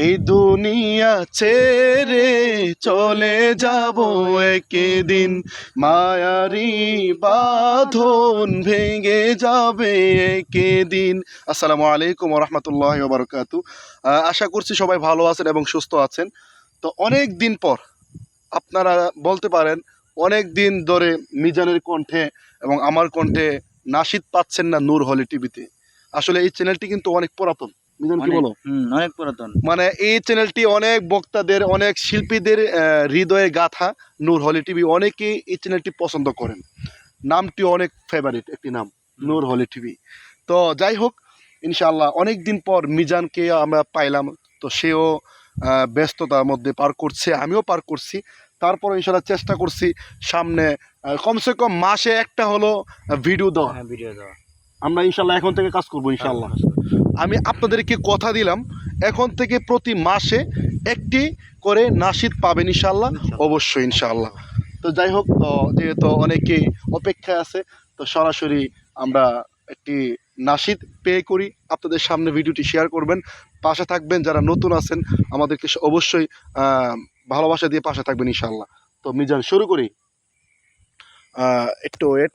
এই দুনিয়া ছেড়ে চলে যাব একদিন। মায়ারি বাঁধন ভেঙে যাবে একদিন। আসসালামু আলাইকুম রহমতুল্লাহ বারকাতু আশা করছি সবাই ভালো আছেন এবং সুস্থ আছেন। তো অনেক দিন পর আপনারা বলতে পারেন, অনেক দিন ধরে মিজানের কণ্ঠে এবং আমার কণ্ঠে নাসিদ পাচ্ছেন না নূর হলি টিভিতে। আসলে এই চ্যানেলটি কিন্তু অনেক পুরাতন। মিজান কি বলো? অনেক পুরাতন। মানে এই চ্যানেলটি অনেক বক্তাদের অনেক শিল্পীদের হৃদয়ে গাথা নূর হলি টিভি। অনেকেই এই চ্যানেলটি পছন্দ করেন। নামটি অনেক ফেভারিট একটি নাম নূর হলি টিভি। তো যাই হোক ইনশাআল্লাহ অনেক দিন পর মিজানকে আমরা পাইলাম। তো সেও ব্যস্ততার মধ্যে পার করছে আমিও পার করছি। তারপর ইনশাল্লাহ চেষ্টা করছি সামনে কমসে কম মাসে একটা হলো ভিডিও দেওয়া। হ্যাঁ ভিডিও দেওয়া। আমরা ইনশাল্লাহ এখন থেকে কাজ করব ইনশাল্লাহ। আমি আপনাদেরকে কথা দিলাম এখন থেকে প্রতি মাসে একটি করে নাসিদ পাবেন ইনশাল্লাহ। অবশ্যই ইনশাল্লাহ। তো যাই হোক তো যেহেতু অনেকে অপেক্ষায় আছে তো সরাসরি আমরা একটি নাসিদ পে করি। আপনাদের সামনে ভিডিওটি শেয়ার করবেন। পাশে থাকবেন যারা নতুন আছেন আমাদেরকে অবশ্যই ভালোবাসা দিয়ে পাশে থাকবেন ইনশাল্লাহ। তো মিজান শুরু করি। একটু ওয়েট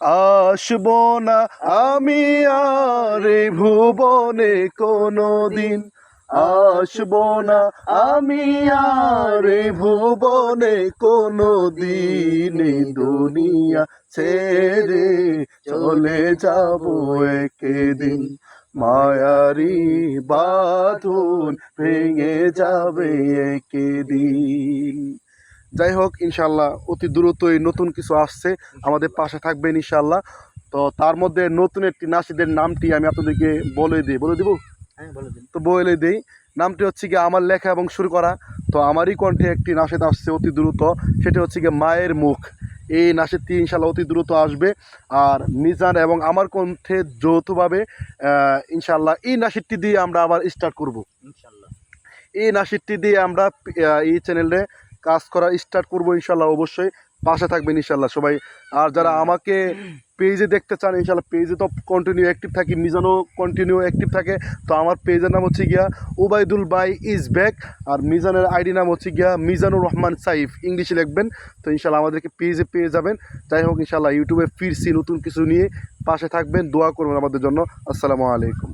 আসব না আমি আর ভুবনে কোনো দিন আসব না আমি আর ভুবনে কোনো দিন দুনিয়া ছেড়ে চলে যাব একদিন। মায়ারি বাঁধন ভেঙে যাবে একদিন। যাই হোক ইনশাল্লাহ অতি দ্রুতই নতুন কিছু আসছে। আমাদের পাশে থাকবেন ইনশাল্লাহ তো তার মধ্যে নতুন একটি নাসিদের নামটি আমি আপনাদেরকে বলে দিই। বলে দিব? হ্যাঁ বলে তো বলে দিই নামটি হচ্ছে গিয়ে আমার লেখা এবং শুরু করা। তো আমারই কণ্ঠে একটি নাসিদ আসছে অতি দ্রুত সেটি হচ্ছে গিয়ে মায়ের মুখ। এই নাসিদটি ইনশাল্লাহ অতি দ্রুত আসবে। আর মিজান এবং আমার কণ্ঠে যৌথভাবে ইনশাল্লাহ এই নাসিদটি দিয়ে আমরা আবার স্টার্ট করব। ইনশাল্লাহ এই নাসিদটি দিয়ে আমরা এই চ্যানেলে কাজ করা স্টার্ট করব ইনশাল্লাহ, অবশ্যই পাশে থাকবেন ইনশাল্লাহ সবাই। আর যারা আমাকে পেজে দেখতে চান, ইনশাল্লাহ পেজে তো কন্টিনিউ অ্যাক্টিভ থাকি, মিজানও কন্টিনিউ অ্যাক্টিভ থাকে। তো আমার পেজের নাম হচ্ছে গিয়া ওবায়দুল বাই ইজ ব্যাক আর মিজানের আইডি নাম হচ্ছে গিয়া মিজানুর রহমান সাইফ, ইংলিশে লিখবেন। তো ইনশাল্লাহ আমাদেরকে পেজে পেয়ে যাবেন। যাই হোক, ইনশাল্লাহ ইউটিউবে ফিরছি নতুন কিছু নিয়ে, পাশে থাকবেন, দোয়া করবেন আমাদের জন্য। আসসালামু আলাইকুম।